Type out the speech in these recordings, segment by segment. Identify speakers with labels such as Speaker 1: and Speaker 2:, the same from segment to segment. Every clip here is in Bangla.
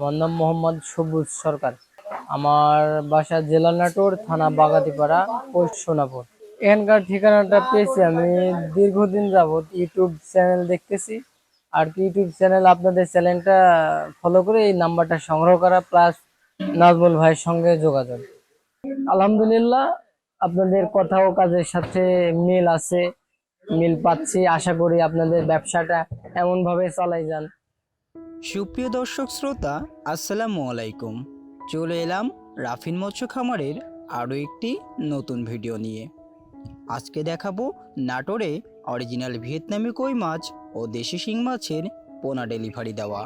Speaker 1: আমার নাম মোহাম্মদ সবুজ সরকার। আমার বাসা জেলা নাটোর, থানা বাগাতিপাড়া, পোস্ট সোনাপুর। এখানকার ঠিকানাটা পেয়েছি আমি দীর্ঘদিন যাবৎ ইউটিউব চ্যানেল দেখতেছি। আর কি ইউটিউব চ্যানেল আপনাদের চ্যানেলটা ফলো করে এই নাম্বারটা সংগ্রহ করা, প্লাস নাজমুল ভাইয়ের সঙ্গে যোগাযোগ। আলহামদুলিল্লাহ, আপনাদের কথা ও কাজের সাথে মিল আছে, মিল পাচ্ছি। আশা করি আপনাদের ব্যবসাটা এমন ভাবে চালাই যান।
Speaker 2: সুপ্রিয় দর্শক শ্রোতা, আসসালামু আলাইকুম। চলে এলাম রাফিন মৎস্য খামারের আরও একটি নতুন ভিডিও নিয়ে। আজকে দেখাবো নাটোরে অরিজিনাল ভিয়েতনামি কই মাছ ও দেশি শিং মাছের পোনা ডেলিভারি দেওয়া।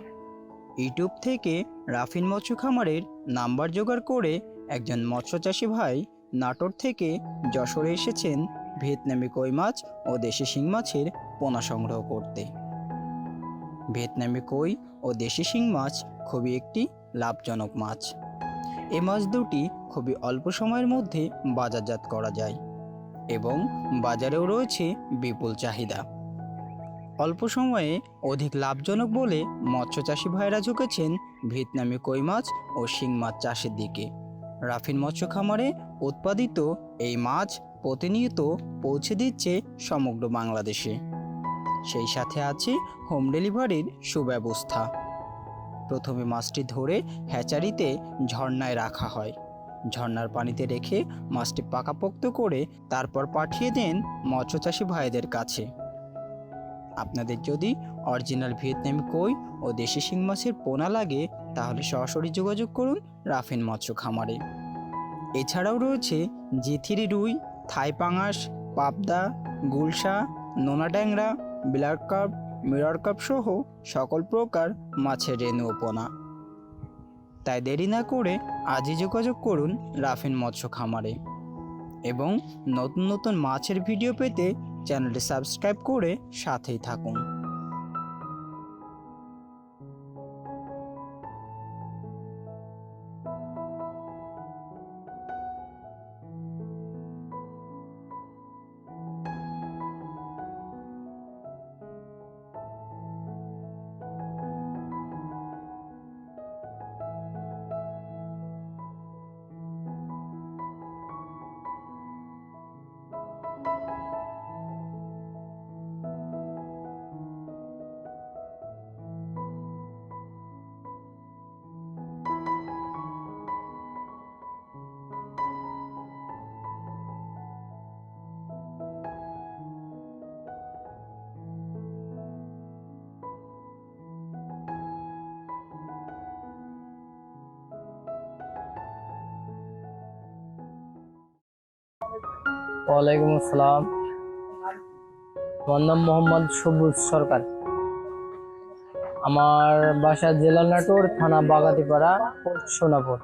Speaker 2: ইউটিউব থেকে রাফিন মৎস্য খামারের নাম্বার জোগাড় করে একজন মৎস্যচাষী ভাই নাটোর থেকে যশোরে এসেছেন ভিয়েতনামি কই মাছ ও দেশি শিং মাছের পোনা সংগ্রহ করতে। ভিয়েতনামি কই ও দেশি শিং মাছ খুবই একটি লাভজনক মাছ। এই মাছ দুটি খুবই অল্প সময়ের মধ্যে বাজারজাত করা যায় এবং বাজারেও রয়েছে বিপুল চাহিদা। অল্প সময়ে অধিক লাভজনক বলে মৎস্যচাষী ভাইরা ঝুঁকেছেন ভিয়েতনামি কই মাছ ও শিং মাছ চাষের দিকে। রাফিন মৎস্য খামারে উৎপাদিত এই মাছ প্রতিনিয়ত পৌঁছে দিচ্ছে সমগ্র বাংলাদেশে। সেই সাথে আছে হোম ডেলিভারির সুব্যবস্থা। প্রথমে মাছটি ধরে হ্যাচারিতে ঝর্ণায় রাখা হয়। ঝর্ণার পানিতে রেখে মাছটি পাকাপোক্ত করে তারপর পাঠিয়ে দেন মৎস্যচাষী ভাইদের কাছে। আপনাদের যদি অরিজিনাল ভিয়েতনামি কই ও দেশি শিং মাছের পোনা লাগে, তাহলে সরাসরি যোগাযোগ করুন রাফিন মৎস্য খামারে। এছাড়াও রয়েছে জিথিরি রুই, থাই পাঙাশ, পাবদা, গুলশা, নোনা ট্যাংরা বিলার কাপ মিরর কাপ সহ সকল প্রকার মাছের রেণু উপনা পোনা তাই দেরি না করে আজই যোগাযোগ করুন রাফিন মৎস্য খামারে। এবং নতুন নতুন মাছের ভিডিও পেতে চ্যানেলটি সাবস্ক্রাইব করে সাথেই থাকুন।
Speaker 1: ওয়ালাইকুম আসসালাম। আমার নাম মোহাম্মদ সবুজ সরকার। আমার বাসা জেলা নাটোর, থানা বাগাতিপাড়া, সোনাপুর।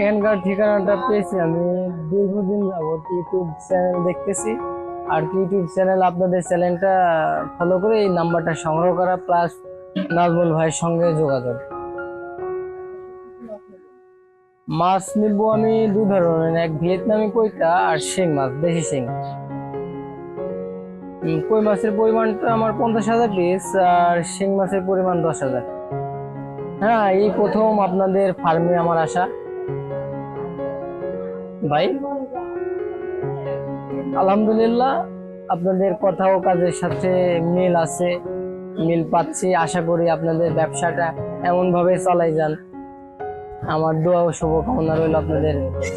Speaker 1: এখানকার ঠিকানাটা পেয়েছি আমি দীর্ঘদিন যাবত ইউটিউব চ্যানেল দেখতেছি। আর ইউটিউব চ্যানেল আপনাদের চ্যানেলটা ফলো করে এই নাম্বারটা সংগ্রহ করা, প্লাস নাজমুল ভাইয়ের সঙ্গে যোগাযোগ। মাছ নিবো আমি দু ধরনের, এক ভিয়েতনামি কইটা আর শিং মাছ, দেশি শিং। কই মাছের পরিমাণটা আমার পঞ্চাশ হাজার পিস আর শিং মাছের পরিমাণ দশ হাজার। হ্যাঁ এই প্রথম আপনাদের ফার্মে আমার আসা ভাই? আলহামদুলিল্লাহ, আপনাদের কথা ও কাজের সাথে মিল আছে, মিল পাচ্ছি। আশা করি আপনাদের ব্যবসাটা এমন ভাবে চালাই যান। আমার দোয়া ও শুভকামনা রইল আপনাদের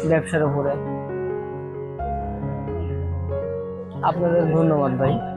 Speaker 1: ব্যবসার উপরে। আপনাদের ধন্যবাদ ভাই।